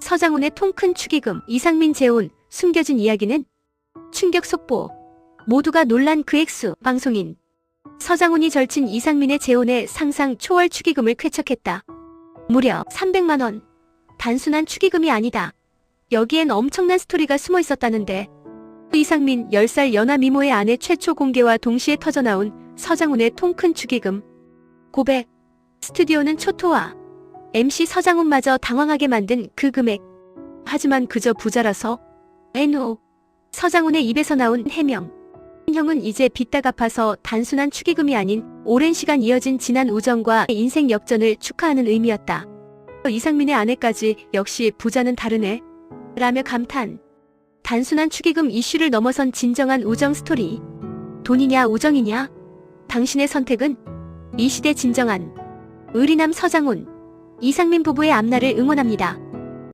서장훈의 통 큰 축의금, 이상민 재혼, 숨겨진 이야기는 충격 속보. 모두가 놀란 그 액수, 방송인. 서장훈이 절친 이상민의 재혼에 상상 초월 축의금을 쾌척했다. 무려 300만원. 단순한 축의금이 아니다. 여기엔 엄청난 스토리가 숨어 있었다는데. 이상민 10살 연하 미모의 아내 최초 공개와 동시에 터져나온 서장훈의 통 큰 축의금. 고백. 스튜디오는 초토화. MC 서장훈마저 당황하게 만든 그 금액. 하지만 그저 부자라서. NO. 서장훈의 입에서 나온 해명. 형은 이제 빚다 갚아서 단순한 축의금이 아닌 오랜 시간 이어진 진한 우정과 인생 역전을 축하하는 의미였다. 이상민의 아내까지 역시 부자는 다르네. 라며 감탄. 단순한 축의금 이슈를 넘어선 진정한 우정 스토리. 돈이냐 우정이냐? 당신의 선택은 이 시대 진정한 의리남 서장훈, 이상민 부부의 앞날을 응원합니다.